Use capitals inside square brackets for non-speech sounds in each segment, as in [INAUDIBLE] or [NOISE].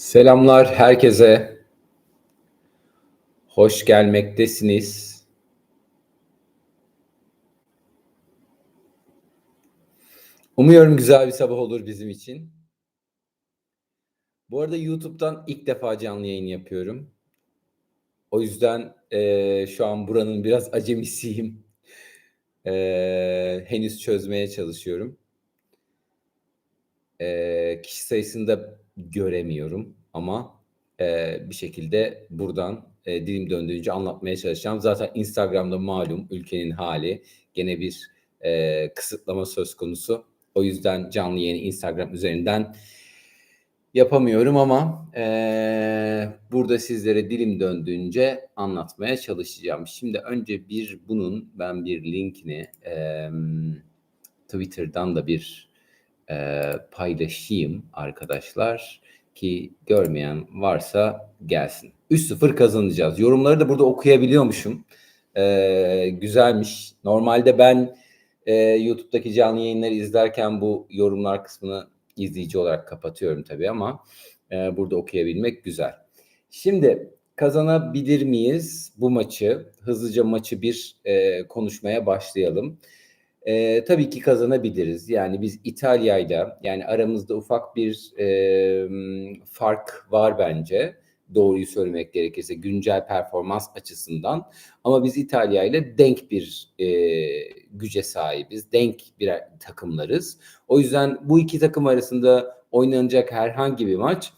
Selamlar herkese. Hoş gelmektesiniz. Umuyorum güzel bir sabah olur bizim için. Bu arada YouTube'dan ilk defa canlı yayın yapıyorum. O yüzden eee, şu an buranın biraz acemisiyim. Eee, henüz çözmeye çalışıyorum. Eee, kişi sayısını da göremiyorum ama eee, bir şekilde buradan eee, dilim döndüğünce anlatmaya çalışacağım. Zaten Instagram'da malum ülkenin hali gene bir eee, kısıtlama söz konusu. O yüzden canlı yayını Instagram üzerinden yapamıyorum ama eee, burada sizlere dilim döndüğünce anlatmaya çalışacağım. Şimdi önce bir bunun ben bir linkini eee, Twitter'dan da bir eee, paylaşayım arkadaşlar ki görmeyen varsa gelsin. 3-0 kazanacağız. Yorumları da burada okuyabiliyormuşum. Eee, güzelmiş. Normalde ben eee, YouTube'daki canlı yayınları izlerken bu yorumlar kısmını izleyici olarak kapatıyorum tabii ama eee, burada okuyabilmek güzel. Şimdi kazanabilir miyiz bu maçı? Hızlıca maçı bir eee, konuşmaya başlayalım. Eee, tabii ki kazanabiliriz. Yani biz İtalya'yla yani aramızda ufak bir eee, fark var bence. Doğruyu söylemek gerekirse güncel performans açısından. Ama biz İtalya ile denk bir eee, güce sahibiz. Denk bir takımlarız. O yüzden bu iki takım arasında oynanacak herhangi bir maç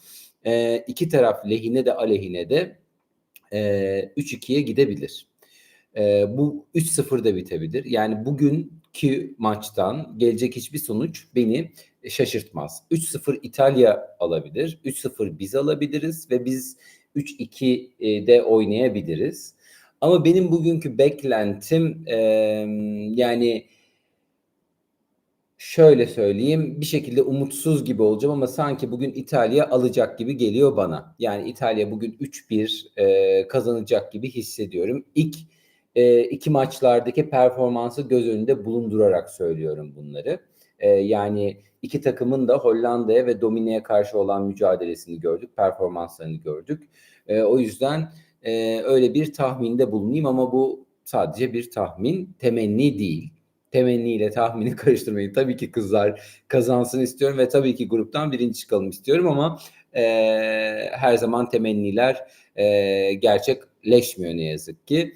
eee, iki taraf lehine de aleyhine de eee 3-2'ye gidebilir. Eee, bu 3-0'da bitebilir. Yani bugünkü maçtan gelecek hiçbir sonuç beni şaşırtmaz. 3-0 İtalya alabilir, 3-0 biz alabiliriz ve biz 3-2 eee, de oynayabiliriz. Ama benim bugünkü beklentim emm, yani şöyle söyleyeyim, bir şekilde umutsuz gibi olacağım ama sanki bugün İtalya alacak gibi geliyor bana. Yani İtalya bugün 3-1 eee, kazanacak gibi hissediyorum. İlk eee, iki maçlardaki performansı göz önünde bulundurarak söylüyorum bunları. Eee, yani iki takımın da Hollanda'ya ve Domine'ye karşı olan mücadelesini gördük, performanslarını gördük. Eee, o yüzden eee, öyle bir tahminde bulunayım ama bu sadece bir tahmin, temenni değil. Temenniyle tahmini [LAUGHS] karıştırmayın. Tabii ki kızlar kazansın istiyorum ve tabii ki gruptan birinci çıkalım istiyorum ama eee, her zaman temenniler eee, gerçekleşmiyor ne yazık ki.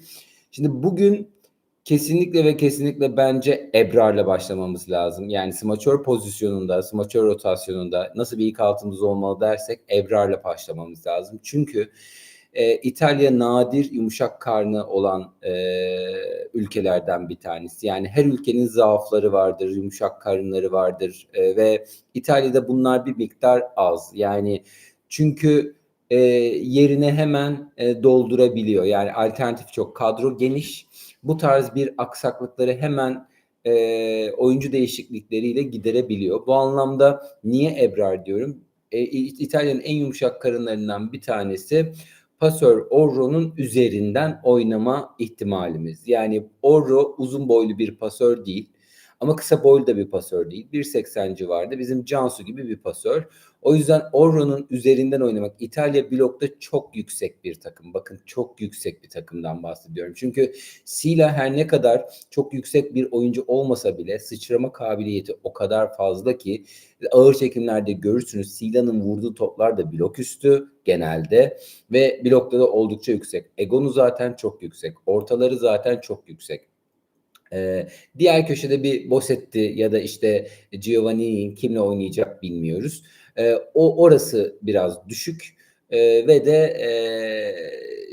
Şimdi bugün kesinlikle ve kesinlikle bence Ebrar'la başlamamız lazım. Yani smaçör pozisyonunda, smaçör rotasyonunda nasıl bir ilk altımız olmalı dersek Ebrar'la başlamamız lazım. Çünkü eee, İtalya nadir yumuşak karnı olan eee, ülkelerden bir tanesi. Yani her ülkenin zaafları vardır, yumuşak karınları vardır eee, ve İtalya'da bunlar bir miktar az. Yani çünkü eee, yerine hemen eee, doldurabiliyor. Yani alternatif çok, kadro geniş. Bu tarz bir aksaklıkları hemen eee, oyuncu değişiklikleriyle giderebiliyor. Bu anlamda niye Ebrar diyorum? E, İtalya'nın en yumuşak karınlarından bir tanesi pasör Orro'nun üzerinden oynama ihtimalimiz. Yani Orro uzun boylu bir pasör değil ama kısa boylu da bir pasör değil. 1.80 civarında bizim Cansu gibi bir pasör. O yüzden Orro'nun üzerinden oynamak İtalya blokta çok yüksek bir takım. Bakın çok yüksek bir takımdan bahsediyorum. Çünkü Sila her ne kadar çok yüksek bir oyuncu olmasa bile sıçrama kabiliyeti o kadar fazla ki ağır çekimlerde görürsünüz Sila'nın vurduğu toplar da blok üstü genelde ve blokta da oldukça yüksek. Egonu zaten çok yüksek. Ortaları zaten çok yüksek. Ee, diğer köşede bir Bossetti ya da işte Giovanni'nin kimle oynayacak bilmiyoruz. Ee, o orası biraz düşük Ee, ve de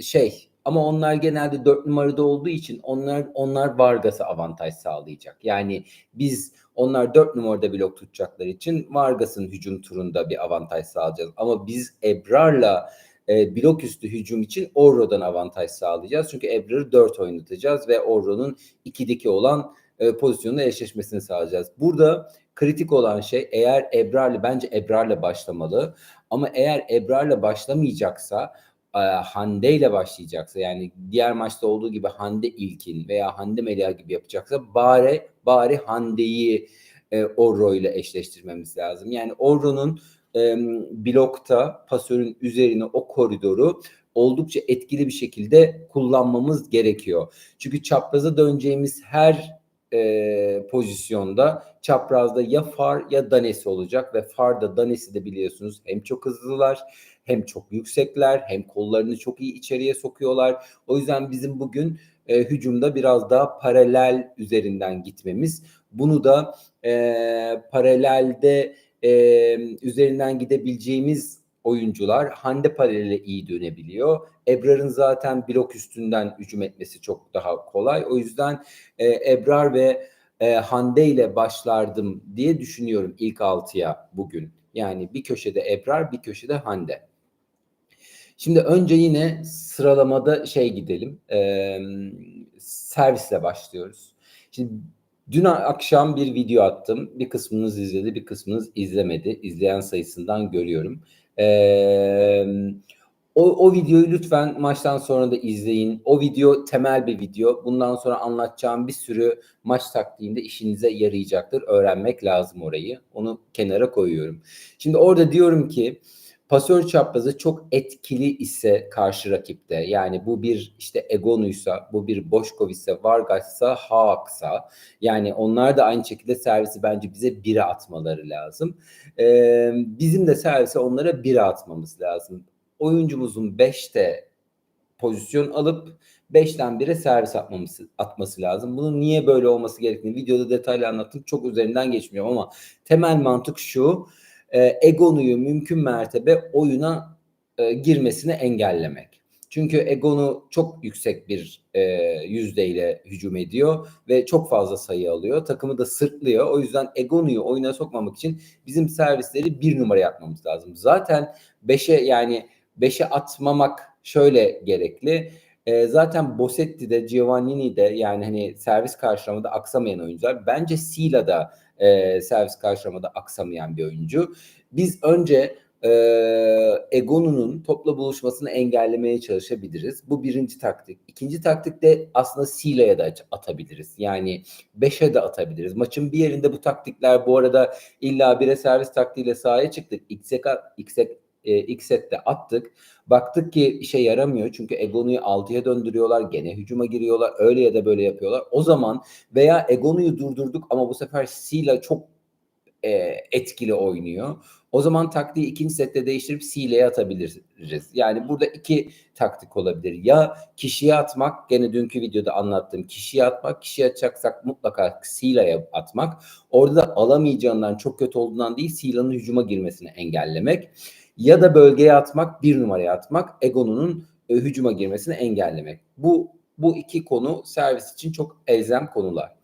şey ama onlar genelde dört numarada olduğu için onlar onlar Vargas'a avantaj sağlayacak. Yani biz onlar dört numarada blok tutacakları için Vargas'ın hücum turunda bir avantaj sağlayacağız. Ama biz Ebrar'la e, blok üstü hücum için Orro'dan avantaj sağlayacağız. Çünkü Ebrar'ı 4 oynatacağız ve Orro'nun 2'deki olan e, pozisyonla eşleşmesini sağlayacağız. Burada kritik olan şey eğer Ebrar'la bence Ebrar'la başlamalı. Ama eğer Ebrar'la başlamayacaksa e, Hande ile başlayacaksa yani diğer maçta olduğu gibi Hande İlkin veya Hande Melia gibi yapacaksa bari bari Hande'yi e, Orro ile eşleştirmemiz lazım. Yani Orro'nun blokta pasörün üzerine o koridoru oldukça etkili bir şekilde kullanmamız gerekiyor. Çünkü çapraza döneceğimiz her e, pozisyonda çaprazda ya far ya danesi olacak ve farda danesi de biliyorsunuz hem çok hızlılar hem çok yüksekler hem kollarını çok iyi içeriye sokuyorlar. O yüzden bizim bugün e, hücumda biraz daha paralel üzerinden gitmemiz. Bunu da e, paralelde e, üzerinden gidebileceğimiz oyuncular Hande paralele iyi dönebiliyor. Ebrar'ın zaten blok üstünden hücum etmesi çok daha kolay. O yüzden e, Ebrar ve e, Hande ile başlardım diye düşünüyorum ilk altıya bugün. Yani bir köşede Ebrar, bir köşede Hande. Şimdi önce yine sıralamada şey gidelim. E, servisle başlıyoruz. Şimdi dün akşam bir video attım. Bir kısmınız izledi, bir kısmınız izlemedi. İzleyen sayısından görüyorum. Eee o, o videoyu lütfen maçtan sonra da izleyin. O video temel bir video. Bundan sonra anlatacağım bir sürü maç taktiğinde işinize yarayacaktır. Öğrenmek lazım orayı. Onu kenara koyuyorum. Şimdi orada diyorum ki pasör çaprazı çok etkili ise karşı rakipte yani bu bir işte Egonu'ysa bu bir Boşkov ise Vargas'sa Haak'sa yani onlar da aynı şekilde servisi bence bize bire atmaları lazım. Ee, bizim de servise onlara bire atmamız lazım oyuncumuzun 5'te pozisyon alıp 5'ten 1'e servis atmamız, atması lazım. Bunun niye böyle olması gerektiğini videoda detaylı anlattım. Çok üzerinden geçmiyorum ama temel mantık şu. E, Egonu'yu mümkün mertebe oyuna e, girmesini engellemek. Çünkü Egonu çok yüksek bir e, yüzdeyle hücum ediyor ve çok fazla sayı alıyor. Takımı da sırtlıyor. O yüzden Egonu'yu oyuna sokmamak için bizim servisleri bir numara yapmamız lazım. Zaten 5'e yani 5'e atmamak şöyle gerekli. E, zaten Bosetti de Giovannini de yani hani servis karşılamada aksamayan oyuncular. Bence Sila da e, servis karşılamada aksamayan bir oyuncu. Biz önce e, Egonu'nun topla buluşmasını engellemeye çalışabiliriz. Bu birinci taktik. İkinci taktik de aslında Sila'ya da atabiliriz. Yani 5'e de atabiliriz. Maçın bir yerinde bu taktikler bu arada illa bire servis taktiğiyle sahaya çıktık. X'e, X'e e, ilk sette attık. Baktık ki işe yaramıyor çünkü Egonu'yu 6'ya döndürüyorlar. Gene hücuma giriyorlar. Öyle ya da böyle yapıyorlar. O zaman veya Egonu'yu durdurduk ama bu sefer Sila çok e, etkili oynuyor. O zaman taktiği ikinci sette değiştirip Sile'ye atabiliriz. Yani burada iki taktik olabilir. Ya kişiye atmak, gene dünkü videoda anlattığım kişiye atmak. Kişiye atacaksak mutlaka Sila'ya atmak. Orada da alamayacağından çok kötü olduğundan değil Sila'nın hücuma girmesini engellemek ya da bölgeye atmak, bir numaraya atmak, Egon'un e, hücuma girmesini engellemek. Bu bu iki konu servis için çok elzem konular.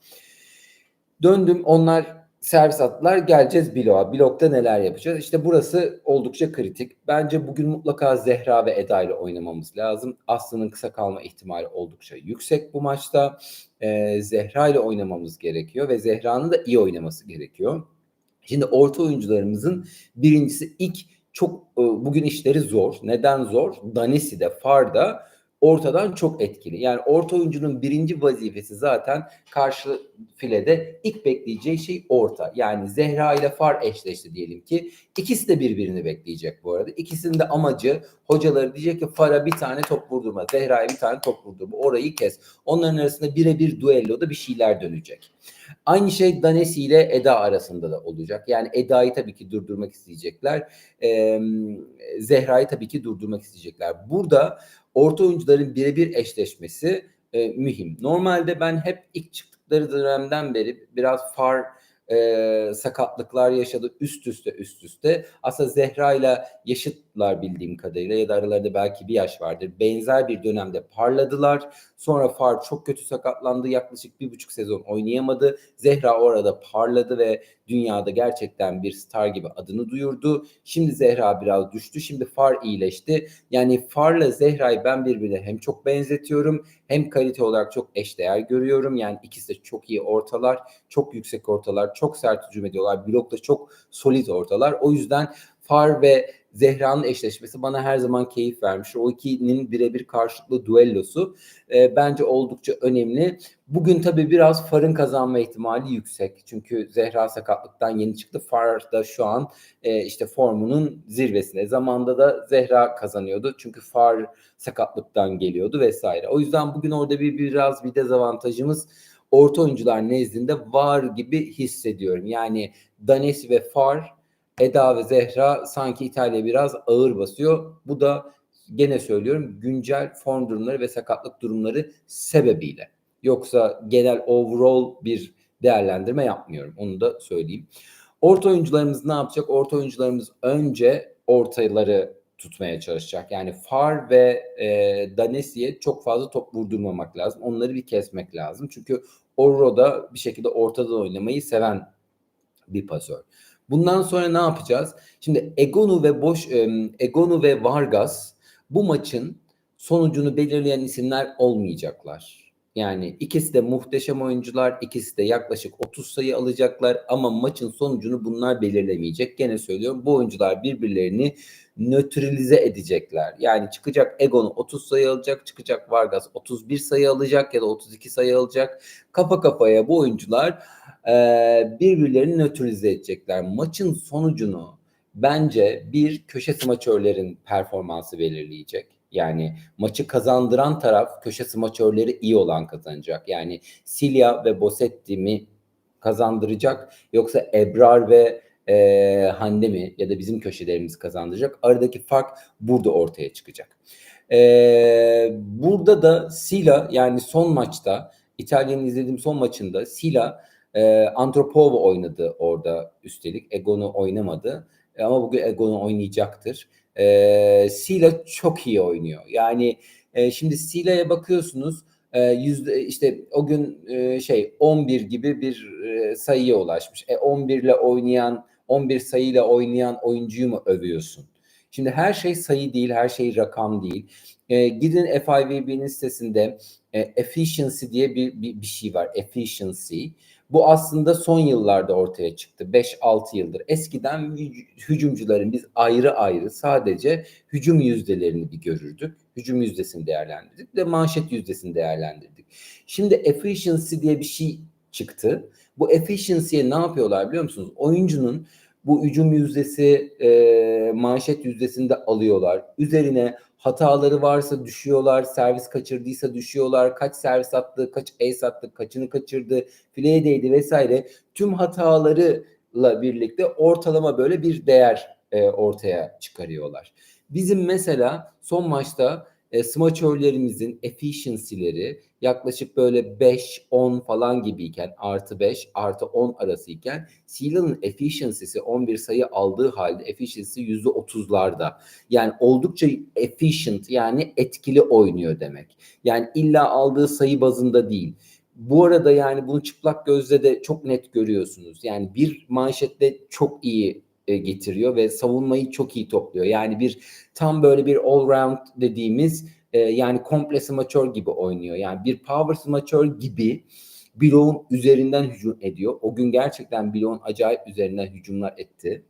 Döndüm onlar servis attılar geleceğiz bloğa. Blokta neler yapacağız? İşte burası oldukça kritik. Bence bugün mutlaka Zehra ve Eda ile oynamamız lazım. Aslı'nın kısa kalma ihtimali oldukça yüksek bu maçta. Ee, Zehra ile oynamamız gerekiyor ve Zehra'nın da iyi oynaması gerekiyor. Şimdi orta oyuncularımızın birincisi ilk çok e, bugün işleri zor. Neden zor? Danesi de Farda ortadan çok etkili. Yani orta oyuncunun birinci vazifesi zaten karşı filede ilk bekleyeceği şey orta. Yani Zehra ile Far eşleşti diyelim ki. ikisi de birbirini bekleyecek bu arada. İkisinin de amacı hocaları diyecek ki Far'a bir tane top vurdurma. Zehra'ya bir tane top vurdurma. Orayı kes. Onların arasında birebir duelloda bir şeyler dönecek. Aynı şey Danesi ile Eda arasında da olacak. Yani Eda'yı tabii ki durdurmak isteyecekler. Ee, Zehra'yı tabii ki durdurmak isteyecekler. Burada orta oyuncuların birebir eşleşmesi e, mühim. Normalde ben hep ilk çıktıkları dönemden beri biraz far e, sakatlıklar yaşadı üst üste üst üste. Aslında Zehra ile yaşıtlar bildiğim kadarıyla ya da aralarında belki bir yaş vardır. Benzer bir dönemde parladılar. Sonra Far çok kötü sakatlandı. Yaklaşık bir buçuk sezon oynayamadı. Zehra orada parladı ve dünyada gerçekten bir star gibi adını duyurdu. Şimdi Zehra biraz düştü. Şimdi Far iyileşti. Yani Far'la Zehra'yı ben birbirine hem çok benzetiyorum hem kalite olarak çok eşdeğer görüyorum. Yani ikisi de çok iyi ortalar, çok yüksek ortalar, çok sert hücum ediyorlar. Blokta çok solid ortalar. O yüzden Far ve Zehra'nın eşleşmesi bana her zaman keyif vermiş. O ikinin birebir karşılıklı duellosu e, bence oldukça önemli. Bugün tabii biraz Far'ın kazanma ihtimali yüksek. Çünkü Zehra sakatlıktan yeni çıktı. Far da şu an e, işte formunun zirvesinde. Zamanda da Zehra kazanıyordu. Çünkü Far sakatlıktan geliyordu vesaire. O yüzden bugün orada bir biraz bir dezavantajımız orta oyuncular nezdinde var gibi hissediyorum. Yani Danesi ve Far, Eda ve Zehra sanki İtalya biraz ağır basıyor. Bu da gene söylüyorum güncel form durumları ve sakatlık durumları sebebiyle. Yoksa genel overall bir değerlendirme yapmıyorum. Onu da söyleyeyim. Orta oyuncularımız ne yapacak? Orta oyuncularımız önce ortaları tutmaya çalışacak. Yani Far ve e, Danesi'ye çok fazla top vurdurmamak lazım. Onları bir kesmek lazım. Çünkü Orro da bir şekilde ortada oynamayı seven bir pasör. Bundan sonra ne yapacağız? Şimdi Egonu ve Boş e, Egonu ve Vargas bu maçın sonucunu belirleyen isimler olmayacaklar. Yani ikisi de muhteşem oyuncular, ikisi de yaklaşık 30 sayı alacaklar ama maçın sonucunu bunlar belirlemeyecek. Gene söylüyorum bu oyuncular birbirlerini nötralize edecekler. Yani çıkacak Egon 30 sayı alacak, çıkacak Vargas 31 sayı alacak ya da 32 sayı alacak. Kafa kafaya bu oyuncular e, birbirlerini nötralize edecekler. Maçın sonucunu bence bir köşe smaçörlerin performansı belirleyecek. Yani maçı kazandıran taraf köşe smaçörleri iyi olan kazanacak. Yani Silya ve Bosetti mi kazandıracak yoksa Ebrar ve e, Hande mi ya da bizim köşelerimiz kazandıracak. Aradaki fark burada ortaya çıkacak. E, burada da Sila yani son maçta İtalya'nın izlediğim son maçında Sila e, Antropova oynadı orada üstelik. Egon'u oynamadı. E, ama bugün Egon'u oynayacaktır. E, Sila çok iyi oynuyor. Yani e, şimdi Sila'ya bakıyorsunuz e, yüzde işte o gün e, şey 11 gibi bir e, sayıya ulaşmış. E 11 ile oynayan 11 sayıyla oynayan oyuncuyu mu övüyorsun? Şimdi her şey sayı değil, her şey rakam değil. E, gidin FIVB'nin sitesinde e, efficiency diye bir, bir, bir şey var. Efficiency. Bu aslında son yıllarda ortaya çıktı. 5-6 yıldır. Eskiden hücumcuların biz ayrı ayrı sadece hücum yüzdelerini bir görürdük. Hücum yüzdesini değerlendirdik ve manşet yüzdesini değerlendirdik. Şimdi efficiency diye bir şey çıktı. Bu efficiency'ye ne yapıyorlar biliyor musunuz? Oyuncunun bu hücum yüzdesi e, manşet yüzdesinde alıyorlar. Üzerine hataları varsa düşüyorlar, servis kaçırdıysa düşüyorlar, kaç servis attı, kaç ace attı, kaçını kaçırdı, fileye değdi vesaire. Tüm hatalarıyla birlikte ortalama böyle bir değer e, ortaya çıkarıyorlar. Bizim mesela son maçta e, smaçörlerimizin efficiency'leri yaklaşık böyle 5-10 falan gibiyken artı 5 artı 10 arasıyken Sealan'ın efficiency'si 11 sayı aldığı halde efficiency %30'larda. Yani oldukça efficient yani etkili oynuyor demek. Yani illa aldığı sayı bazında değil. Bu arada yani bunu çıplak gözle de çok net görüyorsunuz. Yani bir manşette çok iyi e, getiriyor ve savunmayı çok iyi topluyor. Yani bir tam böyle bir all round dediğimiz e, yani komple smaçör gibi oynuyor. Yani bir power smaçör gibi Bilon üzerinden hücum ediyor. O gün gerçekten Bilon acayip üzerinden hücumlar etti.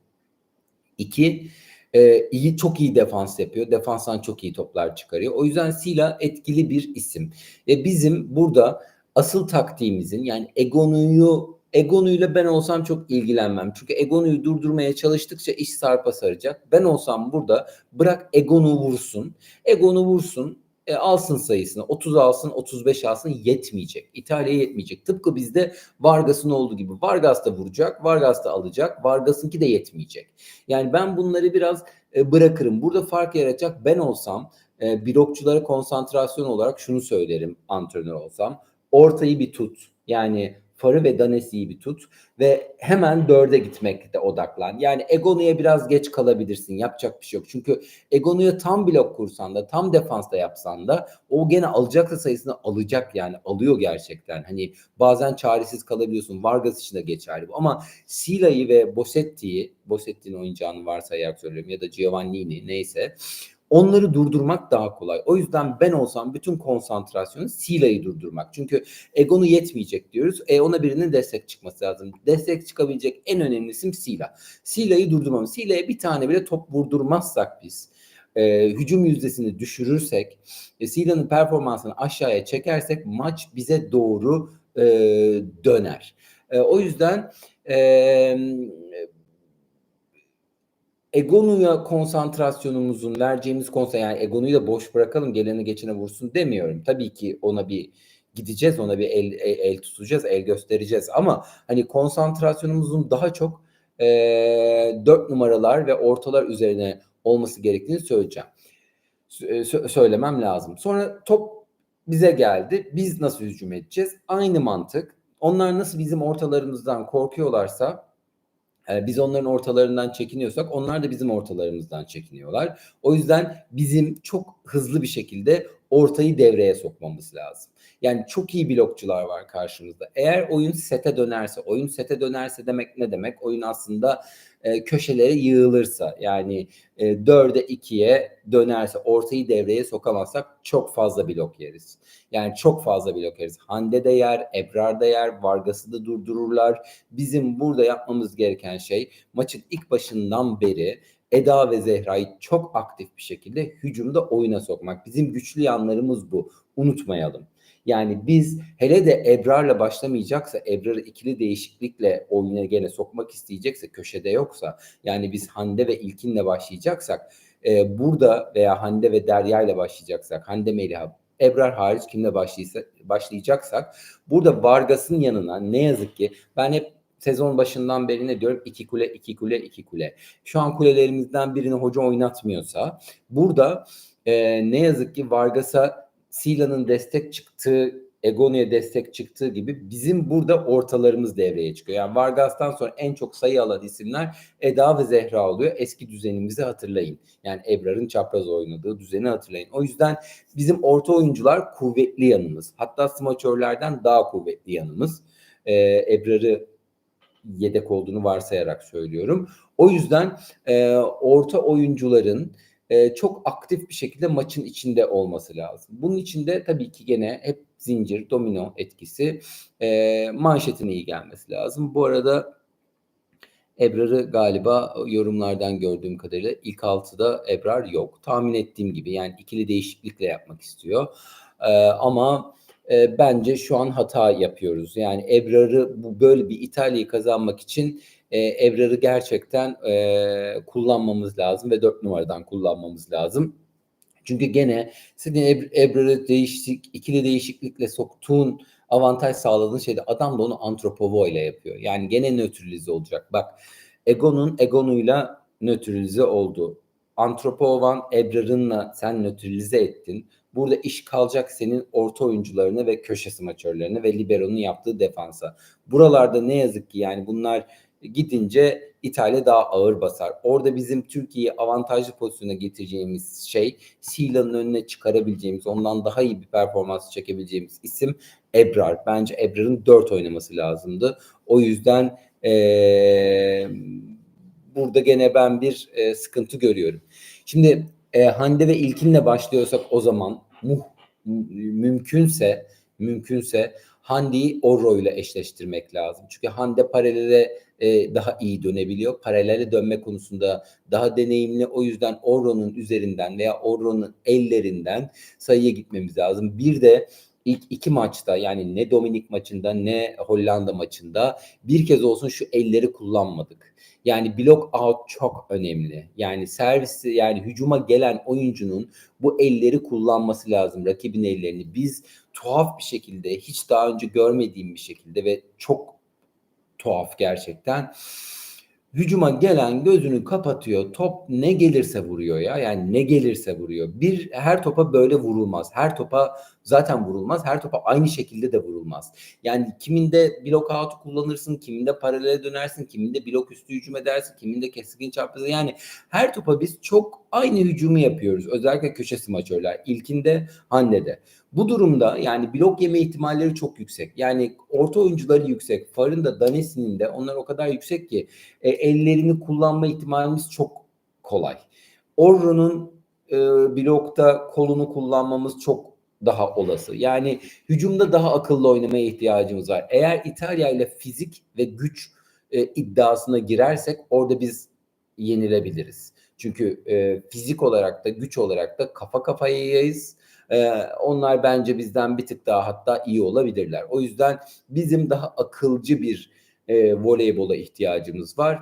İki, e, iyi çok iyi defans yapıyor. Defanstan çok iyi toplar çıkarıyor. O yüzden Sila etkili bir isim. E, bizim burada asıl taktiğimizin yani Egonu'yu Egonu'yla ben olsam çok ilgilenmem. Çünkü Egonu'yu durdurmaya çalıştıkça iş sarpa saracak. Ben olsam burada bırak Egonu vursun. Egonu vursun. E, alsın sayısını. 30 alsın, 35 alsın yetmeyecek. İtalya yetmeyecek. Tıpkı bizde Vargas'ın olduğu gibi. Vargas da vuracak, Vargas da alacak. Vargas'ınki de yetmeyecek. Yani ben bunları biraz e, bırakırım. Burada fark yaratacak ben olsam e, blokçulara konsantrasyon olarak şunu söylerim antrenör olsam. Ortayı bir tut. Yani Farı ve Danesi'yi bir tut ve hemen dörde gitmekte odaklan. Yani Egonu'ya biraz geç kalabilirsin. Yapacak bir şey yok. Çünkü Egonu'ya tam blok kursan da tam defansta yapsan da o gene alacaksa sayısını alacak yani. Alıyor gerçekten. Hani bazen çaresiz kalabiliyorsun. Vargas için de geçerli bu. Ama Sila'yı ve Bosetti'yi Bosetti'nin oynayacağını varsayarak söylüyorum ya da Giovannini neyse onları durdurmak daha kolay. O yüzden ben olsam bütün konsantrasyonu Sila'yı durdurmak. Çünkü Egon'u yetmeyecek diyoruz. E ona birinin destek çıkması lazım. Destek çıkabilecek en önemli isim Sila. Sila'yı durdurmamız. Sila'ya bir tane bile top vurdurmazsak biz e, hücum yüzdesini düşürürsek, e, Sila'nın performansını aşağıya çekersek maç bize doğru e, döner. E, o yüzden e, Egonu'ya konsantrasyonumuzun vereceğimiz konsantre yani Egonu'yu da boş bırakalım geleni geçene vursun demiyorum. Tabii ki ona bir gideceğiz ona bir el, el, el tutacağız el göstereceğiz ama hani konsantrasyonumuzun daha çok e, dört numaralar ve ortalar üzerine olması gerektiğini söyleyeceğim. Sö- söylemem lazım. Sonra top bize geldi. Biz nasıl hücum edeceğiz? Aynı mantık. Onlar nasıl bizim ortalarımızdan korkuyorlarsa e, biz onların ortalarından çekiniyorsak onlar da bizim ortalarımızdan çekiniyorlar. O yüzden bizim çok hızlı bir şekilde ortayı devreye sokmamız lazım. Yani çok iyi blokçular var karşımızda. Eğer oyun sete dönerse, oyun sete dönerse demek ne demek? Oyun aslında e, köşelere yığılırsa yani e, 4'e 2'ye dönerse ortayı devreye sokamazsak çok fazla blok yeriz. Yani çok fazla blok yeriz. Hande de yer, Ebrar da yer, Vargas'ı da durdururlar. Bizim burada yapmamız gereken şey maçın ilk başından beri Eda ve Zehra'yı çok aktif bir şekilde hücumda oyuna sokmak. Bizim güçlü yanlarımız bu. Unutmayalım. Yani biz hele de Ebrar'la başlamayacaksa, Ebrar'ı ikili değişiklikle oyuna gene sokmak isteyecekse, köşede yoksa, yani biz Hande ve İlkin'le başlayacaksak, e, burada veya Hande ve Derya ile başlayacaksak, Hande Meliha, Ebrar hariç kimle başlaysa, başlayacaksak, burada Vargas'ın yanına ne yazık ki ben hep sezon başından beri ne diyorum? İki kule, iki kule, iki kule. Şu an kulelerimizden birini hoca oynatmıyorsa burada e, ne yazık ki Vargas'a Sila'nın destek çıktığı, Egonu'ya destek çıktığı gibi bizim burada ortalarımız devreye çıkıyor. Yani Vargas'tan sonra en çok sayı alan isimler Eda ve Zehra oluyor. Eski düzenimizi hatırlayın. Yani Ebrar'ın çapraz oynadığı düzeni hatırlayın. O yüzden bizim orta oyuncular kuvvetli yanımız. Hatta smaçörlerden daha kuvvetli yanımız. Ee, Ebrar'ı yedek olduğunu varsayarak söylüyorum. O yüzden e, orta oyuncuların e, çok aktif bir şekilde maçın içinde olması lazım. Bunun içinde tabii ki gene hep zincir, domino etkisi e, manşetin iyi gelmesi lazım. Bu arada Ebrar'ı galiba yorumlardan gördüğüm kadarıyla ilk altıda Ebrar yok. Tahmin ettiğim gibi yani ikili değişiklikle yapmak istiyor. E, ama e, bence şu an hata yapıyoruz. Yani Ebrar'ı bu böyle bir İtalya'yı kazanmak için e, Ebrar'ı gerçekten e, kullanmamız lazım ve dört numaradan kullanmamız lazım. Çünkü gene senin Ebrar'ı değişik, ikili değişiklikle soktuğun avantaj sağladığın şeyde adam da onu Antropovo ile yapıyor. Yani gene nötralize olacak. Bak Egon'un Egon'uyla nötralize oldu. Antropovan Ebrar'ınla sen nötralize ettin. Burada iş kalacak senin orta oyuncularına ve köşe smaçörlerine ve Libero'nun yaptığı defansa. Buralarda ne yazık ki yani bunlar gidince İtalya daha ağır basar. Orada bizim Türkiye'yi avantajlı pozisyona getireceğimiz şey Sila'nın önüne çıkarabileceğimiz, ondan daha iyi bir performans çekebileceğimiz isim Ebrar. Bence Ebrar'ın 4 oynaması lazımdı. O yüzden ee, burada gene ben bir e, sıkıntı görüyorum. Şimdi e, Hande ve İlkin'le başlıyorsak o zaman muh, mümkünse mümkünse Hande'yi Orro ile eşleştirmek lazım. Çünkü Hande paralele e, daha iyi dönebiliyor. Paralele dönme konusunda daha deneyimli. O yüzden Orro'nun üzerinden veya Orro'nun ellerinden sayıya gitmemiz lazım. Bir de ilk iki maçta yani ne Dominik maçında ne Hollanda maçında bir kez olsun şu elleri kullanmadık. Yani block out çok önemli. Yani servisi yani hücuma gelen oyuncunun bu elleri kullanması lazım. Rakibin ellerini. Biz tuhaf bir şekilde hiç daha önce görmediğim bir şekilde ve çok tuhaf gerçekten. Hücuma gelen gözünü kapatıyor. Top ne gelirse vuruyor ya. Yani ne gelirse vuruyor. Bir her topa böyle vurulmaz. Her topa zaten vurulmaz. Her topa aynı şekilde de vurulmaz. Yani kiminde blok out kullanırsın, kiminde paralele dönersin, kiminde blok üstü hücum edersin, kiminde keskin çarpıza. Yani her topa biz çok aynı hücumu yapıyoruz. Özellikle köşe smaçörler. İlkinde Hande'de. Bu durumda yani blok yeme ihtimalleri çok yüksek. Yani orta oyuncuları yüksek. Farın da Danesi'nin de onlar o kadar yüksek ki e, ellerini kullanma ihtimalimiz çok kolay. Orro'nun e, blokta kolunu kullanmamız çok daha olası. Yani hücumda daha akıllı oynamaya ihtiyacımız var. Eğer İtalya ile fizik ve güç e, iddiasına girersek orada biz yenilebiliriz. Çünkü e, fizik olarak da güç olarak da kafa kafayayız. E, onlar bence bizden bir tık daha hatta iyi olabilirler. O yüzden bizim daha akılcı bir e, voleybola ihtiyacımız var.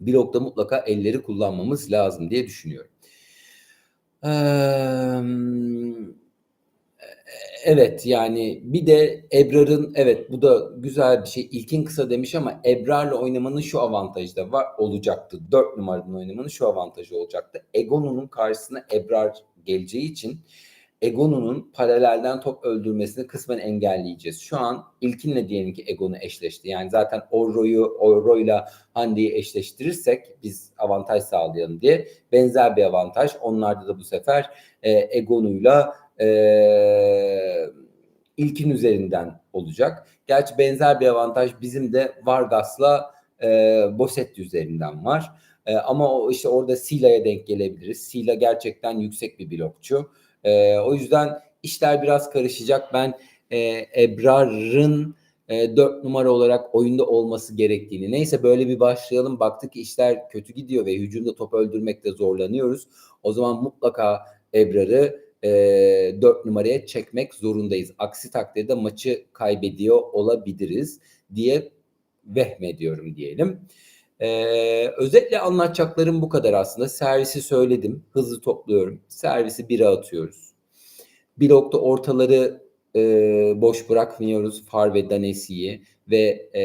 Blokta mutlaka elleri kullanmamız lazım diye düşünüyorum. Eee Evet yani bir de Ebrar'ın evet bu da güzel bir şey. İlkin kısa demiş ama Ebrar'la oynamanın şu avantajı da var olacaktı. Dört numaradan oynamanın şu avantajı olacaktı. Egonu'nun karşısına Ebrar geleceği için Egonu'nun paralelden top öldürmesini kısmen engelleyeceğiz. Şu an ilkinle diyelim ki Egonu eşleşti. Yani zaten Orro'yu Orro'yla Hande'yi eşleştirirsek biz avantaj sağlayalım diye benzer bir avantaj. Onlarda da bu sefer e, Egonu'yla e, ilkin üzerinden olacak. Gerçi benzer bir avantaj bizim de Vargas'la e, Bosetti üzerinden var. E, ama o işte orada Sila'ya denk gelebiliriz. Sila gerçekten yüksek bir blokçu. E, o yüzden işler biraz karışacak. Ben e, Ebrar'ın e, 4 numara olarak oyunda olması gerektiğini. Neyse böyle bir başlayalım. Baktık ki işler kötü gidiyor ve hücumda top öldürmekte zorlanıyoruz. O zaman mutlaka Ebrar'ı e, 4 numaraya çekmek zorundayız. Aksi takdirde maçı kaybediyor olabiliriz diye vehmediyorum diyelim. Ee, özetle anlatacaklarım bu kadar aslında. Servisi söyledim. Hızlı topluyorum. Servisi bire atıyoruz. Blokta ortaları e, boş bırakmıyoruz. Far ve Danesi'yi ve e,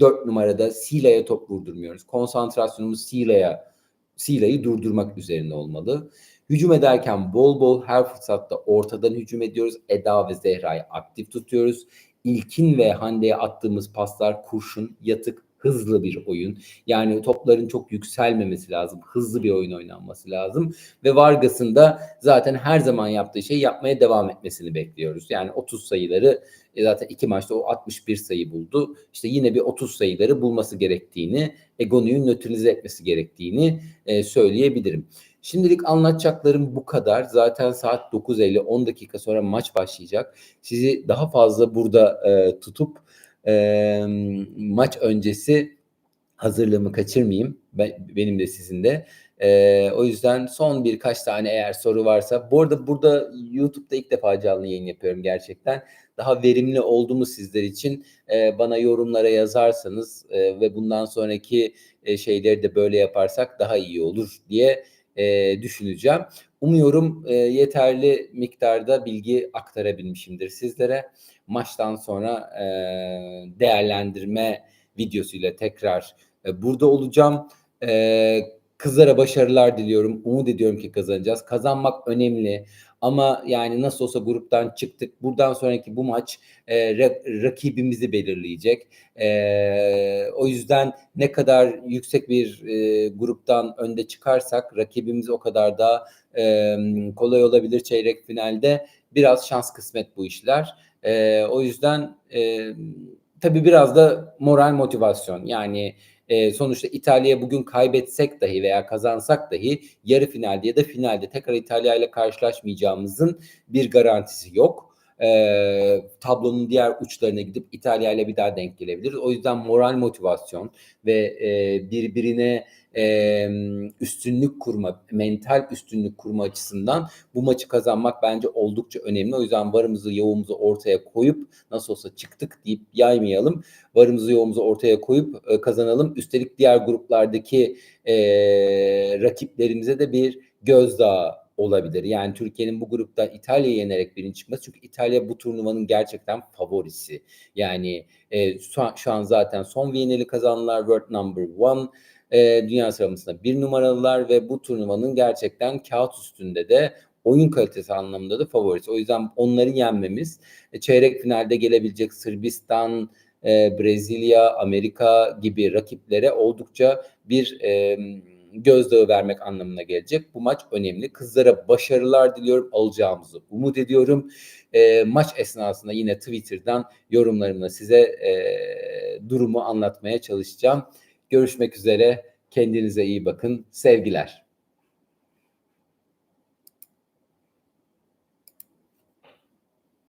4 numarada Sila'ya top vurdurmuyoruz. Konsantrasyonumuz Sila'ya Sila'yı durdurmak üzerine olmalı. Hücum ederken bol bol her fırsatta ortadan hücum ediyoruz. Eda ve Zehra'yı aktif tutuyoruz. İlkin ve Hande'ye attığımız paslar kurşun, yatık, hızlı bir oyun. Yani topların çok yükselmemesi lazım. Hızlı bir oyun oynanması lazım. Ve Vargas'ın da zaten her zaman yaptığı şey yapmaya devam etmesini bekliyoruz. Yani 30 sayıları e, zaten iki maçta o 61 sayı buldu. İşte yine bir 30 sayıları bulması gerektiğini, Egonu'yu nötralize etmesi gerektiğini e, söyleyebilirim. Şimdilik anlatacaklarım bu kadar. Zaten saat 9.50 10 dakika sonra maç başlayacak. Sizi daha fazla burada e, tutup e, maç öncesi hazırlığımı kaçırmayayım. Ben, benim de sizin de. E, o yüzden son birkaç tane eğer soru varsa. Bu arada burada YouTube'da ilk defa canlı yayın yapıyorum gerçekten. Daha verimli oldu mu sizler için e, bana yorumlara yazarsanız e, ve bundan sonraki e, şeyleri de böyle yaparsak daha iyi olur diye e, düşüneceğim. Umuyorum e, yeterli miktarda bilgi aktarabilmişimdir sizlere. Maçtan sonra e, değerlendirme videosuyla tekrar e, burada olacağım. E, kızlara başarılar diliyorum. Umut ediyorum ki kazanacağız. Kazanmak önemli. Ama yani nasıl olsa gruptan çıktık. Buradan sonraki bu maç e, rakibimizi belirleyecek. E, o yüzden ne kadar yüksek bir e, gruptan önde çıkarsak rakibimiz o kadar da e, kolay olabilir çeyrek finalde. Biraz şans kısmet bu işler. E, o yüzden e, tabii biraz da moral motivasyon. Yani e, sonuçta İtalya'ya bugün kaybetsek dahi veya kazansak dahi yarı finalde ya da finalde tekrar İtalya ile karşılaşmayacağımızın bir garantisi yok. E, tablonun diğer uçlarına gidip İtalya ile bir daha denk gelebiliriz. O yüzden moral motivasyon ve e, birbirine e, üstünlük kurma, mental üstünlük kurma açısından bu maçı kazanmak bence oldukça önemli. O yüzden varımızı yoğumuzu ortaya koyup nasıl olsa çıktık deyip yaymayalım. Varımızı yoğumuzu ortaya koyup e, kazanalım. Üstelik diğer gruplardaki e, rakiplerimize de bir gözdağı olabilir. Yani Türkiye'nin bu grupta İtalya'yı yenerek birinci çıkması. Çünkü İtalya bu turnuvanın gerçekten favorisi. Yani e, şu, an, şu an zaten son Viyana'lı kazandılar World Number One e, dünya sıralamasında bir numaralılar ve bu turnuvanın gerçekten kağıt üstünde de oyun kalitesi anlamında da favorisi. O yüzden onları yenmemiz e, çeyrek finalde gelebilecek Sırbistan, e, Brezilya, Amerika gibi rakiplere oldukça bir e, gözdağı vermek anlamına gelecek. Bu maç önemli. Kızlara başarılar diliyorum. Alacağımızı umut ediyorum. E, maç esnasında yine Twitter'dan yorumlarımla size e, durumu anlatmaya çalışacağım. Görüşmek üzere. Kendinize iyi bakın. Sevgiler.